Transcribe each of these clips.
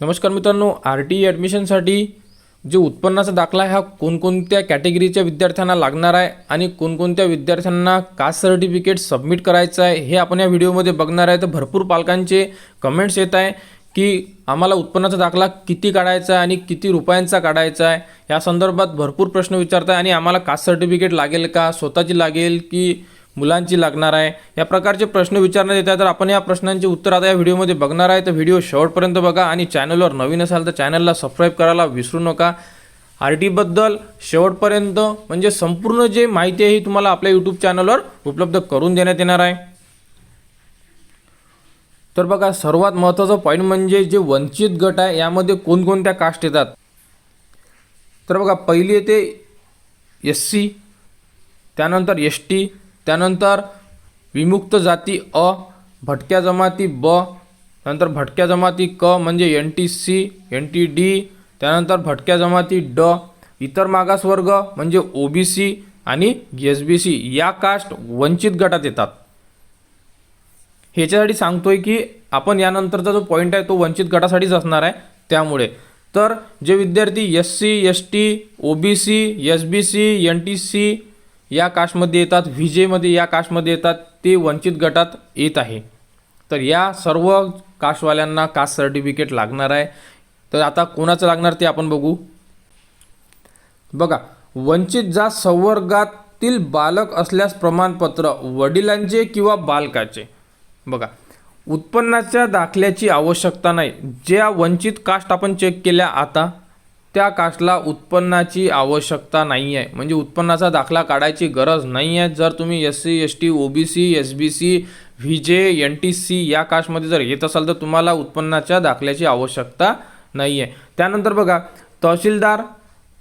नमस्कार मित्रांनो R T ॲडमिशनसाठी जे उत्पन्नाचा दाखला आहे हा कोणकोणत्या कॅटेगरीच्या विद्यार्थ्यांना लागणार आहे आणि कोणकोणत्या विद्यार्थ्यांना कास्ट सर्टिफिकेट सबमिट करायचं आहे हे आपण या व्हिडिओमध्ये बघणार आहे. तर भरपूर पालकांचे कमेंट्स येत आहे की आम्हाला उत्पन्नाचा दाखला किती काढायचा आहे आणि किती रुपयांचा काढायचा आहे. या संदर्भात भरपूर प्रश्न विचारत आहे आणि आम्हाला कास्ट सर्टिफिकेट लागेल का स्वतःची लागेल की मुलांची लागणार आहे. या प्रकारचे प्रश्न विचारण्यात येतात. तर आपण या प्रश्नांचे उत्तर आता या व्हिडिओमध्ये बघणार आहे. तर व्हिडिओ शेवटपर्यंत बघा आणि चॅनलवर नवीन असाल तर चॅनलला सबस्क्राईब करायला विसरू नका. आर टीबद्दल शेवटपर्यंत म्हणजे संपूर्ण जे माहिती आहे ही तुम्हाला आपल्या यूट्यूब चॅनलवर उपलब्ध करून देण्यात येणार आहे. तर बघा सर्वात महत्त्वाचा पॉईंट म्हणजे जे वंचित गट आहे यामध्ये कोणकोणत्या कास्ट येतात? तर बघा पहिली येते एस सी त्यानंतर एस टी त्यानंतर विमुक्त जाती अ भटक्या जमाती ब नंतर भटक्या जमाती क म्हणजे N T C N T D त्यानंतर भटक्या जमाती ड इतर मागासवर्ग म्हणजे ओ बी सी आणि एस बी सी या कास्ट वंचित गटात येतात. ह्याच्यासाठी सांगतोय की आपण यानंतरचा जो पॉईंट आहे तो वंचित गटासाठीच असणार आहे. त्यामुळे तर जे विद्यार्थी S C S T O B C S B C N T C या कास्टमध्ये येतात विजेमध्ये या कास्टमध्ये येतात ते वंचित गटात येत आहे. तर या सर्व कास्टवाल्यांना कास्ट सर्टिफिकेट लागणार आहे. तर आता कोणाचं लागणार ते आपण बघू. बघा वंचित जात संवर्गातील बालक असल्यास प्रमाणपत्र वडिलांचे किंवा बालकाचे. बघा उत्पन्नाच्या दाखल्याची आवश्यकता नाही. ज्या वंचित कास्ट आपण चेक केल्या आता त्या कास्टला उत्पन्नाची आवश्यकता नाही आहे म्हणजे उत्पन्नाचा दाखला काढायची गरज नाही आहे जर तुम्ही S C S T O B C S B C V J N T C या कास्टमध्ये जर येत असाल तर तुम्हाला उत्पन्नाच्या दाखल्याची आवश्यकता नाही आहे त्यानंतर बघा तहसीलदार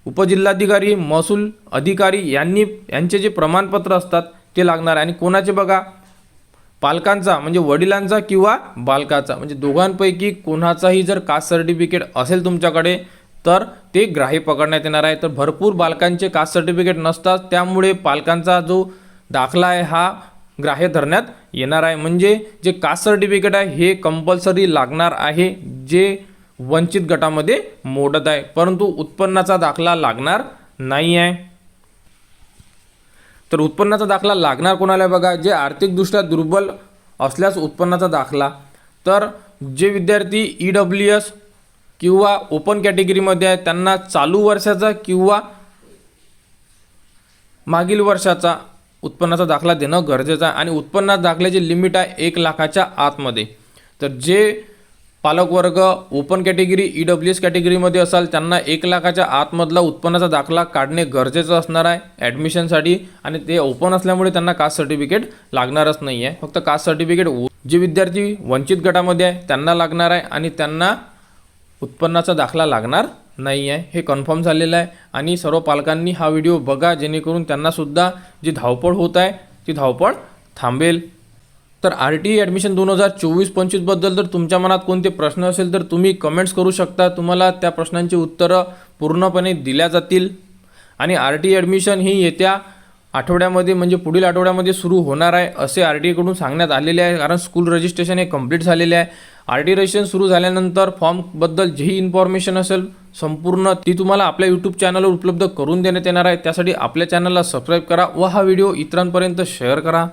उपजिल्हाधिकारी महसूल अधिकारी यांनी यांचे जे प्रमाणपत्र असतात ते लागणार आहे. आणि कोणाचे बघा? पालकांचा म्हणजे वडिलांचा किंवा बालकाचा. म्हणजे दोघांपैकी कोणाचाही जर कास्ट सर्टिफिकेट असेल तुमच्याकडे तर ते ग्राह्य पकडण्यात येणार आहे. तर भरपूर बालकांचे कास्ट सर्टिफिकेट नसतात. त्यामुळे पालकांचा जो दाखला आहे हा ग्राह्य धरण्यात येणार आहे. म्हणजे जे कास्ट सर्टिफिकेट आहे हे कंपल्सरी लागणार आहे जे वंचित गटामध्ये मोडत आहे. परंतु उत्पन्नाचा दाखला लागणार नाही आहे. तर उत्पन्नाचा दाखला लागणार कोणाला बघा? जे आर्थिकदृष्ट्या दुर्बल असल्यास उत्पन्नाचा दाखला. तर जे विद्यार्थी ई डब्ल्यू एस किंवा ओपन कॅटेगरीमध्ये आहे त्यांना चालू वर्षाचा किंवा मागील वर्षाचा उत्पन्नाचा दाखला देणं गरजेचं आहे. आणि उत्पन्नात दाखल्याची लिमिट आहे एक लाखाच्या आतमध्ये. तर जे पालकवर्ग open category E W S कॅटेगरीमध्ये असाल त्यांना एक लाखाच्या आतमधला उत्पन्नाचा दाखला काढणे गरजेचं असणार आहे ॲडमिशनसाठी आणि ते ओपन असल्यामुळे त्यांना कास्ट सर्टिफिकेट लागणारच नाही आहे फक्त कास्ट सर्टिफिकेट जे विद्यार्थी वंचित गटामध्ये आहे त्यांना लागणार आहे आणि त्यांना उत्पन्नाचा दाखला लागणार नाही आहे हे कन्फर्म झालेलं आहे. आणि सर्व पालकांनी हा व्हिडिओ बघा जेणेकरून त्यांनासुद्धा जी धावपळ होत आहे ती धावपळ थांबेल. तर आर टी ॲडमिशन दोन हजार चोवीस पंचवीसबद्दल जर तुमच्या मनात कोणते प्रश्न असेल तर तुम्ही कमेंट्स करू शकता. तुम्हाला त्या प्रश्नांची उत्तरं पूर्णपणे दिल्या जातील. आणि आर टी ॲडमिशन ही येत्या आठवड्यामध्ये म्हणजे पुढील आठवड्यामध्ये सुरू होणार आहे असे आर टी एकडून सांगण्यात आलेले आहे. कारण स्कूल रजिस्ट्रेशन हे कंप्लीट झालेले आहे. आर टी रजिस्ट्रेशन सुरू झाल्यानंतर फॉर्मबद्दल जी इन्फॉर्मेशन असेल संपूर्ण ती तुम्हाला आपल्या यूट्यूब चॅनलवर उपलब्ध करून देण्यात येणार आहे. त्यासाठी आपल्या चॅनलला सबस्क्राईब करा व हा व्हिडिओ इतरांपर्यंत शेअर करा.